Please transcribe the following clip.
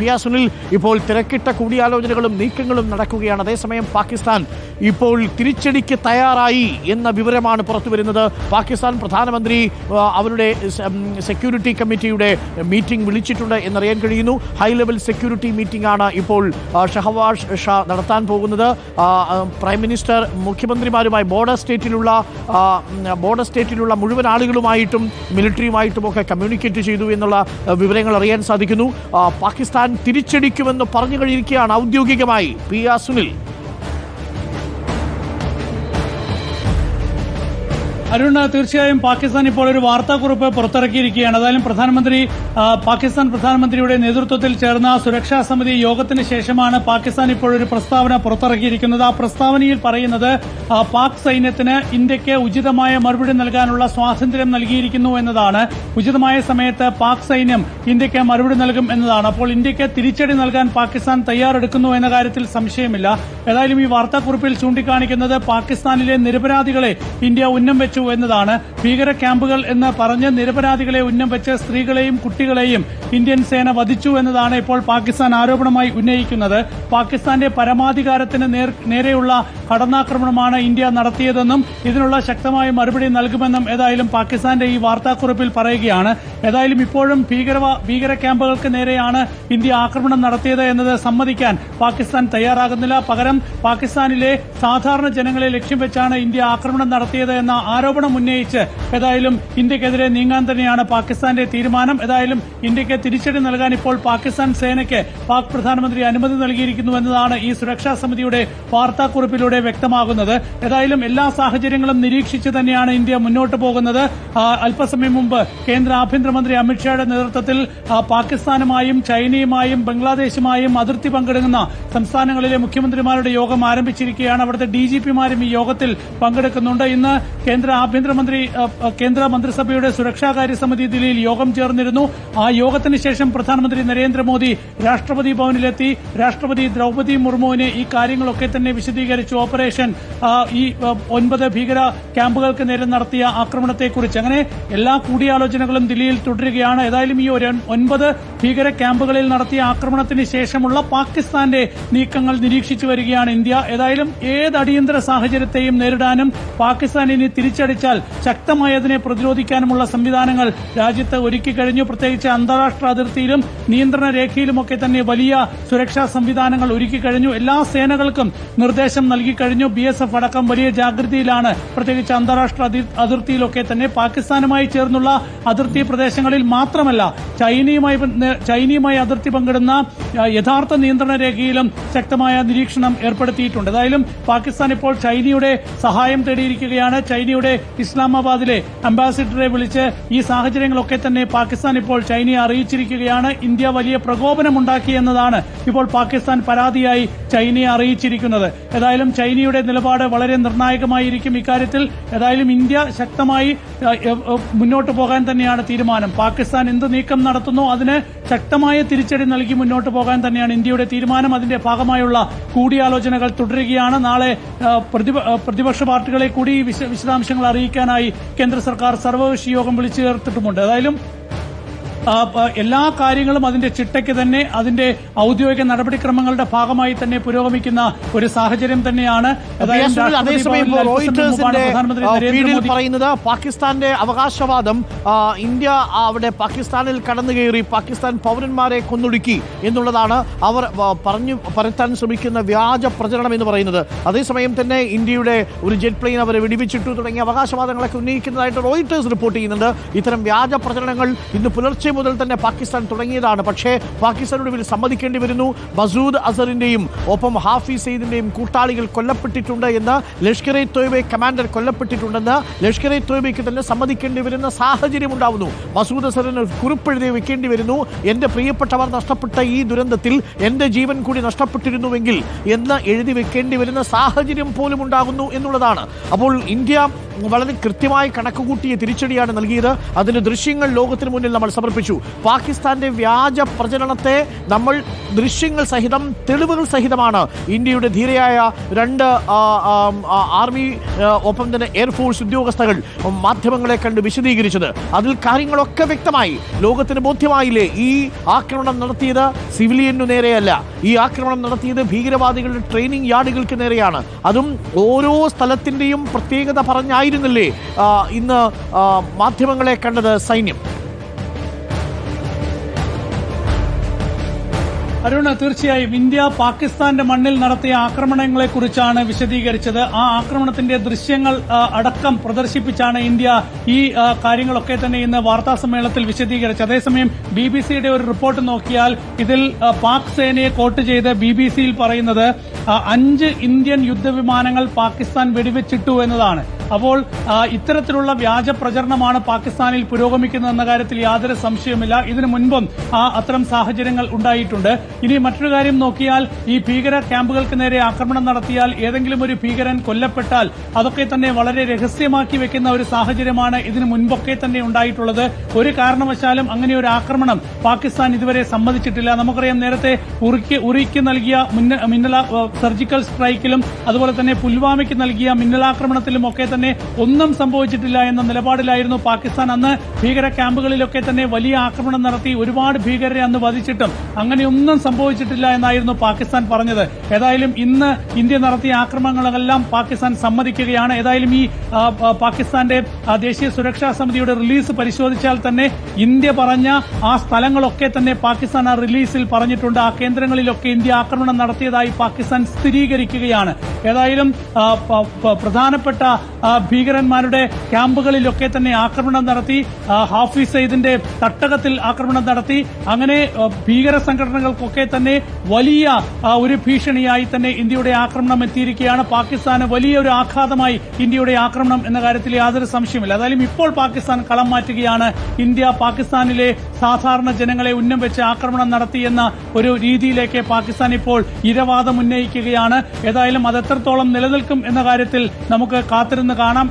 P R Sunil ഇപ്പോൾ തിരക്കിട്ട കൂടിയാലോചനകളും നീക്കങ്ങളും നടക്കുകയാണ്. അതേസമയം പാകിസ്ഥാൻ ഇപ്പോൾ തിരിച്ചടിക്ക് തയ്യാറായി എന്ന വിവരമാണ് പുറത്തു വരുന്നത്. പാകിസ്ഥാൻ പ്രധാനമന്ത്രി അവരുടെ സെക്യൂരിറ്റി കമ്മിറ്റിയുടെ മീറ്റിംഗ് വിളിച്ചിട്ടുണ്ട് എന്നറിയാൻ കഴിയുന്നു. ഹൈ ലെവൽ സെക്യൂരിറ്റി മീറ്റിംഗ് ആണ് ഇപ്പോൾ ഷഹവാഷ് ഷാ നടത്താൻ പോകുന്നത്. പ്രൈം മിനിസ്റ്റർ മുഖ്യമന്ത്രിമാരുമായി ബോർഡർ സ്റ്റേറ്റിലുള്ള ബോർഡർ സ്റ്റേറ്റിലുള്ള മുഴുവൻ ആളുകളുമായിട്ടും മിലിറ്ററിയുമായിട്ടും ഒക്കെ കമ്മ്യൂണിക്കേറ്റ് ചെയ്തു എന്നുള്ള വിവരങ്ങൾ അറിയാൻ സാധിക്കുന്നു. ആ, തിരിച്ചടിക്കുമെന്ന് പറഞ്ഞു കഴിഞ്ഞിരിക്കുകയാണ് ഔദ്യോഗികമായി പി ആർ സുനിൽ. അരുൺ തീർച്ചയായും പാകിസ്ഥാൻ ഇപ്പോൾ ഒരു വാർത്താക്കുറിപ്പ് പുറത്തിറക്കിയിരിക്കുകയാണ്. അതായാലും പ്രധാനമന്ത്രി പാകിസ്ഥാൻ പ്രധാനമന്ത്രിയുടെ നേതൃത്വത്തിൽ ചേർന്ന സുരക്ഷാ സമിതി യോഗത്തിന് ശേഷമാണ് പാകിസ്ഥാൻ ഇപ്പോൾ ഒരു പ്രസ്താവന പുറത്തിറക്കിയിരിക്കുന്നത്. ആ പ്രസ്താവനയിൽ പറയുന്നത് പാക് സൈന്യത്തിന് ഇന്ത്യയ്ക്ക് ഉചിതമായ മറുപടി നൽകാനുള്ള സ്വാതന്ത്ര്യം നൽകിയിരിക്കുന്നു എന്നതാണ്. ഉചിതമായ സമയത്ത് പാക് സൈന്യം ഇന്ത്യയ്ക്ക് മറുപടി നൽകും എന്നതാണ്. അപ്പോൾ ഇന്ത്യയ്ക്ക് തിരിച്ചടി നൽകാൻ പാകിസ്ഥാൻ തയ്യാറെടുക്കുന്നു എന്ന കാര്യത്തിൽ സംശയമില്ല. ഏതായാലും ഈ വാർത്താക്കുറിപ്പിൽ ചൂണ്ടിക്കാണിക്കുന്നത് പാകിസ്ഥാനിലെ നിരപരാധികളെ ഇന്ത്യ ഉന്നം വെച്ചു എന്നതാണ് ഭീകര ക്യാമ്പുകൾ എന്ന് പറഞ്ഞ് നിരപരാധികളെ ഉന്നം വെച്ച് സ്ത്രീകളെയും കുട്ടികളെയും ഇന്ത്യൻ സേന വധിച്ചു എന്നതാണ് ഇപ്പോൾ പാകിസ്ഥാൻ ആരോപണമായി ഉന്നയിക്കുന്നത്. പാകിസ്ഥാന്റെ പരമാധികാരത്തിന് നേരെയുള്ള കടന്നാക്രമണമാണ് ഇന്ത്യ നടത്തിയതെന്നും ഇതിനുള്ള ശക്തമായ മറുപടി നൽകുമെന്നും ഏതായാലും പാകിസ്ഥാന്റെ ഈ വാർത്താക്കുറിപ്പിൽ പറയുകയാണ്. ഏതായാലും ഇപ്പോഴും ഭീകരവ ഭീകര ക്യാമ്പുകൾക്ക് നേരെയാണ് ഇന്ത്യ ആക്രമണം നടത്തിയത് എന്നത് സമ്മതിക്കാൻ പാകിസ്ഥാൻ തയ്യാറാകുന്നില്ല. പകരം പാകിസ്ഥാനിലെ സാധാരണ ജനങ്ങളെ ലക്ഷ്യം വെച്ചാണ് ഇന്ത്യ ആക്രമണം നടത്തിയത് എന്ന ആരോപണം ഉന്നയിച്ച് ഏതായാലും ഇന്ത്യക്കെതിരെ നീങ്ങാൻ തന്നെയാണ് പാകിസ്ഥാന്റെ തീരുമാനം. ഏതായാലും ഇന്ത്യയ്ക്ക് തിരിച്ചടി നൽകാൻ ഇപ്പോൾ പാകിസ്ഥാൻ സേനയ്ക്ക് പാക് പ്രധാനമന്ത്രി അനുമതി നൽകിയിരിക്കുന്നു എന്നതാണ് ഈ സുരക്ഷാ സമിതിയുടെ വാർത്താക്കുറിപ്പിലൂടെ വ്യക്തമാകുന്നത്. ഏതായാലും എല്ലാ സാഹചര്യങ്ങളും നിരീക്ഷിച്ച് തന്നെയാണ് ഇന്ത്യ മുന്നോട്ട് പോകുന്നത്. അല്പസമയം മുമ്പ് കേന്ദ്ര ആഭ്യന്തരമന്ത്രി അമിത്ഷായുടെ നേതൃത്വത്തിൽ പാകിസ്ഥാനുമായും ചൈനയുമായും ബംഗ്ലാദേശുമായും അതിർത്തി പങ്കിടുന്ന സംസ്ഥാനങ്ങളിലെ മുഖ്യമന്ത്രിമാരുടെ യോഗം ആരംഭിച്ചിരിക്കുകയാണ്. അവിടുത്തെ ഡി ഈ യോഗത്തിൽ പങ്കെടുക്കുന്നുണ്ട്. ഇന്ന് കേന്ദ്ര ആഭ്യന്തരമന്ത്രി കേന്ദ്ര മന്ത്രിസഭയുടെ സുരക്ഷാകാര്യ സമിതി ദില്ലിയിൽ യോഗം ചേർന്നിരുന്നു. ആ യോഗത്തിന് ശേഷം പ്രധാനമന്ത്രി നരേന്ദ്രമോദി രാഷ്ട്രപതി ഭവനിലെത്തി. രാഷ്ട്രപതി ദ്രൗപതി മുർമുവിനെ ഈ കാര്യങ്ങളൊക്കെ തന്നെ വിശദീകരിച്ചു. ഓപ്പറേഷൻ ഈ ഒൻപത് ഭീകര ക്യാമ്പുകൾക്ക് നേരെ നടത്തിയ ആക്രമണത്തെക്കുറിച്ച്. അങ്ങനെ എല്ലാ കൂടിയാലോചനകളും ദില്ലിയിൽ തുടരുകയാണ്. ഏതായാലും ഈ ഒരു ഒൻപത് ഭീകര ക്യാമ്പുകളിൽ നടത്തിയ ആക്രമണത്തിന് ശേഷമുള്ള പാകിസ്ഥാന്റെ നീക്കങ്ങൾ നിരീക്ഷിച്ചു വരികയാണ് ഇന്ത്യ. ഏതായാലും ഏത് അടിയന്തര സാഹചര്യത്തെയും നേരിടാനും പാകിസ്ഥാൻ ഇനി തിരിച്ചടിച്ചാൽ ശക്തമായി അതിനെ പ്രതിരോധിക്കാനുമുള്ള സംവിധാനങ്ങൾ രാജ്യത്ത് ഒരുക്കി കഴിഞ്ഞു. പ്രത്യേകിച്ച് അന്താരാഷ്ട്ര അതിർത്തിയിലും നിയന്ത്രണ രേഖയിലുമൊക്കെ തന്നെ വലിയ സുരക്ഷാ സംവിധാനങ്ങൾ ഒരുക്കി കഴിഞ്ഞു. എല്ലാ സേനകൾക്കും നിർദ്ദേശം നൽകി കഴിഞ്ഞു. ബി എസ് എഫ് അടക്കം വലിയ ജാഗ്രതയിലാണ്. പ്രത്യേകിച്ച് അന്താരാഷ്ട്ര അതി- അതിർത്തിയിലൊക്കെ തന്നെ പാകിസ്ഥാനുമായി ചേർന്നുള്ള അതിർത്തി പ്രദേശങ്ങളിൽ മാത്രമല്ല ചൈനയുമായി ചൈനയുമായി അതിർത്തി പങ്കിടുന്ന യഥാർത്ഥ നിയന്ത്രണ രേഖയിലും ശക്തമായ നിരീക്ഷണം ഏർപ്പെടുത്തിയിട്ടുണ്ട്. ഏതായാലും പാകിസ്ഥാൻ ഇപ്പോൾ ചൈനയുടെ സഹായം തേടിയിരിക്കുകയാണ്. ചൈനയുടെ ഇസ്ലാമാബാദിലെ അംബാസിഡറെ വിളിച്ച് ഈ സാഹചര്യങ്ങളൊക്കെ തന്നെ പാകിസ്ഥാൻ ഇപ്പോൾ ചൈനയെ അറിയിച്ചിരിക്കുകയാണ്. ഇന്ത്യ വലിയ പ്രകോപനമുണ്ടാക്കി എന്നതാണ് ഇപ്പോൾ പാകിസ്ഥാൻ പരാതിയായി ചൈനയെ അറിയിച്ചിരിക്കുന്നത്. ഏതായാലും ചൈനയുടെ നിലപാട് വളരെ നിർണായകമായിരിക്കും ഇക്കാര്യത്തിൽ. ഏതായാലും ഇന്ത്യ ശക്തമായി മുന്നോട്ട് പോകാൻ തന്നെയാണ് തീരുമാനം. പാകിസ്ഥാൻ എന്ത് നീക്കം നടത്തുന്നു അതിന് ശക്തമായ തിരിച്ചടി നൽകി മുന്നോട്ട് പോകാൻ തന്നെയാണ് ഇന്ത്യയുടെ തീരുമാനം. അതിന്റെ ഭാഗമായുള്ള കൂടിയാലോചനകൾ തുടരുകയാണ്. നാളെ പ്രതിപക്ഷ പാർട്ടികളെ കൂടി വിശദാംശങ്ങൾ അറിയിക്കാനായി കേന്ദ്ര സർക്കാർ സർവകക്ഷി യോഗം വിളിച്ചു ചേർത്തിട്ടുമുണ്ട്. ഏതായാലും എല്ലാ കാര്യങ്ങളും അതിന്റെ ചിട്ടയ്ക്ക് തന്നെ അതിന്റെ ഔദ്യോഗിക നടപടിക്രമങ്ങളുടെ ഭാഗമായി തന്നെ പുരോഗമിക്കുന്ന ഒരു സാഹചര്യം തന്നെയാണ്. പറയുന്നത് പാകിസ്ഥാന്റെ അവകാശവാദം ഇന്ത്യ അവിടെ പാകിസ്ഥാനിൽ കടന്നു കയറി പാകിസ്ഥാൻ പൗരന്മാരെ കൊന്നൊടുക്കി എന്നുള്ളതാണ് അവർ പറഞ്ഞു പരത്താൻ ശ്രമിക്കുന്ന വ്യാജ പ്രചരണം എന്ന് പറയുന്നത്. അതേസമയം തന്നെ ഇന്ത്യയുടെ ഒരു ജെറ്റ് പ്ലെയിൻ അവരെ വെടിവെച്ചിട്ടു തുടങ്ങിയ അവകാശവാദങ്ങളൊക്കെ ഉന്നയിക്കുന്നതായിട്ട് റോയിറ്റേഴ്സ് റിപ്പോർട്ട് ചെയ്യുന്നുണ്ട്. ഇത്തരം വ്യാജ പ്രചരണങ്ങൾ ഇന്ന് പുലർച്ചെ മുതൽ തന്നെ പാകിസ്ഥാൻ തുടങ്ങിയതാണ്. പക്ഷേ പാകിസ്ഥാനോട് ഇവർ സമ്മതിക്കേണ്ടി വരുന്നു. മസൂദ് അസറിന്റെയും ഒപ്പം ഹാഫിസ് സെയ്ദിന്റെയും കൂട്ടാളികൾ കൊല്ലപ്പെട്ടിട്ടുണ്ട് എന്ന് ലഷ്കർ ഇ തോയ്ബെ കമാൻഡർ കൊല്ലപ്പെട്ടിട്ടുണ്ടെന്ന് ലഷ്കർ ഇ തോയ്ബയ്ക്ക് തന്നെ സമ്മതിക്കേണ്ടി വരുന്ന സാഹചര്യം ഉണ്ടാവുന്നു. മസൂദ് അസറിന് കുറിപ്പെഴുതി വെക്കേണ്ടി വരുന്നു. എന്റെ പ്രിയപ്പെട്ടവർ നഷ്ടപ്പെട്ട ഈ ദുരന്തത്തിൽ എന്റെ ജീവൻ കൂടി നഷ്ടപ്പെട്ടിരുന്നുവെങ്കിൽ എന്ന് എഴുതി വെക്കേണ്ടി വരുന്ന സാഹചര്യം പോലും ഉണ്ടാകുന്നു എന്നുള്ളതാണ്. അപ്പോൾ ഇന്ത്യ വളരെ കൃത്യമായി കണക്കുകൂട്ടിയ തിരിച്ചടിയാണ് നൽകിയത്. അതിന്റെ ദൃശ്യങ്ങൾ ലോകത്തിന് മുന്നിൽ നമ്മൾ സമർപ്പിച്ചു. പാകിസ്ഥാന്റെ വ്യാജ പ്രചരണത്തെ നമ്മൾ ദൃശ്യങ്ങൾ സഹിതം തെളിവുകൾ സഹിതമാണ് ഇന്ത്യയുടെ ധീരയായ രണ്ട് ആർമി ഒപ്പം തന്നെ എയർഫോഴ്സ് ഉദ്യോഗസ്ഥകൾ മാധ്യമങ്ങളെ കണ്ട് വിശദീകരിച്ചത്. അതിൽ കാര്യങ്ങളൊക്കെ വ്യക്തമായി. ലോകത്തിന് ബോധ്യമായില്ലേ ഈ ആക്രമണം നടത്തിയത്? സിവിലിയനു നേരെയല്ല. ഈ ആക്രമണം നടത്തിയത് ഭീകരവാദികളുടെ ട്രെയിനിങ് യാർഡുകൾക്ക് നേരെയാണ്. അതും ഓരോ സ്ഥലത്തിന്റെയും പ്രത്യേകത പറഞ്ഞായിരുന്നില്ലേ ആ, ഇന്ന് മാധ്യമങ്ങളെ കണ്ടത് സൈന്യം. അരുണ തീർച്ചയായും ഇന്ത്യ പാകിസ്ഥാന്റെ മണ്ണിൽ നടത്തിയ ആക്രമണങ്ങളെക്കുറിച്ചാണ് വിശദീകരിച്ചത്. ആ ആക്രമണത്തിന്റെ ദൃശ്യങ്ങൾ അടക്കം പ്രദർശിപ്പിച്ചാണ് ഇന്ത്യ ഈ കാര്യങ്ങളൊക്കെ തന്നെ ഇന്ന് വാർത്താ സമ്മേളനത്തിൽ വിശദീകരിച്ചത്. അതേസമയം ബി ബി സിയുടെ ഒരു റിപ്പോർട്ട് നോക്കിയാൽ ഇതിൽ പാക് സേനയെ കോട്ട് ചെയ്ത് ബി ബി സിയിൽ പറയുന്നത് അഞ്ച് ഇന്ത്യൻ യുദ്ധവിമാനങ്ങൾ പാകിസ്ഥാൻ വെടിവെച്ചിട്ടു എന്നതാണ്. അപ്പോൾ ഇത്തരത്തിലുള്ള വ്യാജ പ്രചരണമാണ് പാകിസ്ഥാനിൽ പുരോഗമിക്കുന്നതെന്ന കാര്യത്തിൽ യാതൊരു സംശയമില്ല ഇതിനു മുൻപും അത്തരം സാഹചര്യങ്ങൾ ഉണ്ടായിട്ടുണ്ട്. ഇനി മറ്റൊരു കാര്യം നോക്കിയാൽ ഈ ഭീകര ക്യാമ്പുകൾക്ക് നേരെ ആക്രമണം നടത്തിയാൽ ഏതെങ്കിലും ഒരു ഭീകരൻ കൊല്ലപ്പെട്ടാൽ അതൊക്കെ തന്നെ വളരെ രഹസ്യമാക്കി വെക്കുന്ന ഒരു സാഹചര്യമാണ് ഇതിനു മുൻപൊക്കെ തന്നെ ഉണ്ടായിട്ടുള്ളത്. ഒരു കാരണവശാലും അങ്ങനെ ഒരു ആക്രമണം പാകിസ്ഥാൻ ഇതുവരെ സമ്മതിച്ചിട്ടില്ല. നമുക്കറിയാം നേരത്തെ ഉറിക്ക് ഉറിക്ക് നൽകിയ മുന്ന- മിന്നല സർജിക്കൽ സ്ട്രൈക്കിലും അതുപോലെ തന്നെ പുൽവാമയ്ക്ക് നൽകിയ മിന്നലാക്രമണത്തിലും ഒക്കെ തന്നെ ഒന്നും സംഭവിച്ചിട്ടില്ല എന്ന നിലപാടിലായിരുന്നു പാകിസ്ഥാൻ അന്ന് ഭീകര ക്യാമ്പുകളിലൊക്കെ തന്നെ വലിയ ആക്രമണം നടത്തി ഒരുപാട് ഭീകരരെ അന്ന് വധിച്ചിട്ടും അങ്ങനെയൊന്നും സംഭവിച്ചിട്ടില്ല എന്നായിരുന്നു പാകിസ്ഥാൻ പറഞ്ഞത്. ഏതായാലും ഇന്ന് ഇന്ത്യ നടത്തിയ ആക്രമണങ്ങളെല്ലാം പാകിസ്ഥാൻ സമ്മതിക്കുകയാണ്. ഏതായാലും ഈ പാകിസ്ഥാന്റെ ദേശീയ സുരക്ഷാ സമിതിയുടെ റിലീസ് പരിശോധിച്ചാൽ തന്നെ ഇന്ത്യ പറഞ്ഞ ആ സ്ഥലങ്ങളൊക്കെ തന്നെ പാകിസ്ഥാൻ ആ റിലീസിൽ പറഞ്ഞിട്ടുണ്ട്. ആ കേന്ദ്രങ്ങളിലൊക്കെ ഇന്ത്യ ആക്രമണം നടത്തിയതായി പാകിസ്ഥാൻ സ്ഥിരീകരിക്കുകയാണ്. ഏതായാലും പ്രധാനപ്പെട്ട ഭീകരന്മാരുടെ ക്യാമ്പുകളിലൊക്കെ തന്നെ ആക്രമണം നടത്തി ഹാഫിസ് സയ്യിദിന്റെ തട്ടകത്തിൽ ആക്രമണം നടത്തി. അങ്ങനെ ഭീകര സംഘടനകൾക്കൊക്കെ തന്നെ വലിയ ഒരു ഭീഷണിയായി തന്നെ ഇന്ത്യയുടെ ആക്രമണം എത്തിയിരിക്കുകയാണ്. പാകിസ്ഥാന് വലിയ ഒരു ആഘാതമായി ഇന്ത്യയുടെ ആക്രമണം എന്ന കാര്യത്തിൽ യാതൊരു സംശയമില്ല ഏതായാലും ഇപ്പോൾ പാകിസ്ഥാൻ കളം മാറ്റുകയാണ്. ഇന്ത്യ പാകിസ്ഥാനിലെ സാധാരണ ജനങ്ങളെ ഉന്നം വെച്ച് ആക്രമണം നടത്തിയെന്ന ഒരു രീതിയിലേക്ക് പാകിസ്ഥാൻ ഇപ്പോൾ ഇരവാദം ഉന്നയിക്കുകയാണ്. ഏതായാലും അത് എത്രത്തോളം നിലനിൽക്കും എന്ന കാര്യത്തിൽ നമുക്ക് കാത്തിരുന്ന് കാണാം.